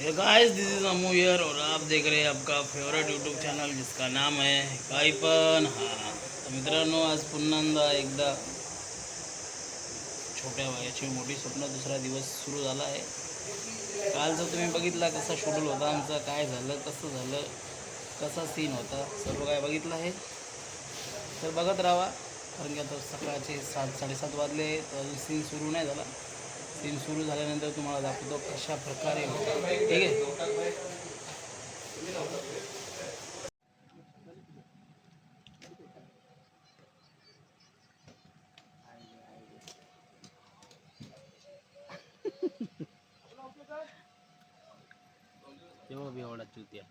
Hey guys this is Amu here और आप देख रहे हैं आपका फेवरेट यूट्यूब चॅनल जिसका नाम है काही पण हा तर मित्रांनो आज पुन्हा एकदा छोट्या वयाची मोठी स्वप्न दुसरा दिवस सुरू झाला आहे। कालचा तुम्ही बघितला कसा शेड्यूल होता आमचा काय झालं कसं झालं कसा सीन होता सर्व काय बघितलं आहे। तर बघत राहा कारण की आता सकाळचे सात साडेसात वाजले तर अजून सीन सुरू नाही झाला। सीन सुरू झाल्यानंतर तुम्हाला दाखवतो कशा प्रकारे होतं. ठीक आहे? तेव्हा चुत्या.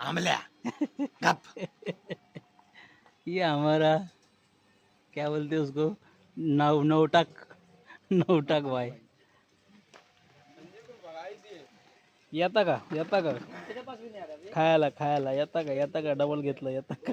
आमल्या गप. ये हमारा क्या बोलते हैं उसको? नौ नौटक नौटक भाई। येता का येता का खायला खायला येता का येता का डबल घेतलं येता का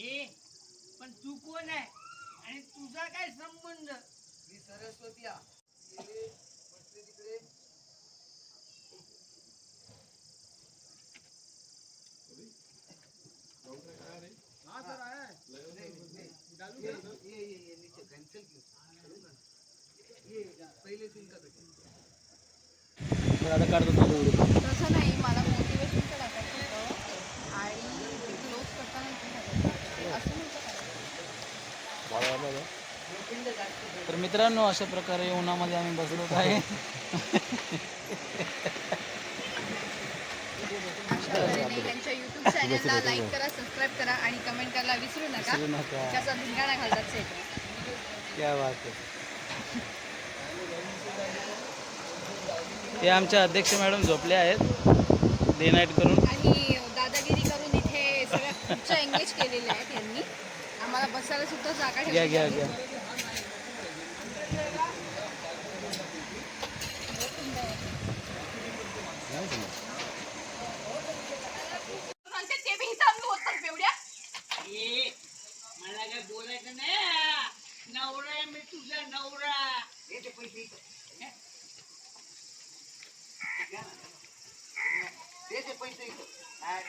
ए पण तू कोण आहे? आणि तुझा काय संबंध? मी सरस्वती आ. गेले बसले तिकडे. ये, ये, ये, ये, नीचे पहिले सीन का? बेटा. तर आता काढतो तो. व्हिडिओ तसं नाही मला तर मित्रांनो अशा प्रकारे उन्हामध्ये आम्ही बसलो आहे. त्यांच्या युट्यूब चॅनलला लाईक करा सबस्क्राईब करा आणि कमेंट करायला विसरू नका. विसरू नका. त्याचा धिंगाणा घालतात ते क्या बात आहे हे आमच्या अध्यक्ष मॅडम झोपले आहेत. डे नाईट करून. आणि दादागिरी करून इथे सगळ्या खुर्च्या एंगेज केलेल्या आहेत यांनी. आम्हाला बसायला सुद्धा जागा घ्या घ्या आहे. घ्या सांगते ते बी इथं आम्ही होतात बेवड्या ए मला काय बोलायचं नाही नवरा आहे मी तुझा नवरा ते पैसे इथं. ये ते पैसे इथं. आ-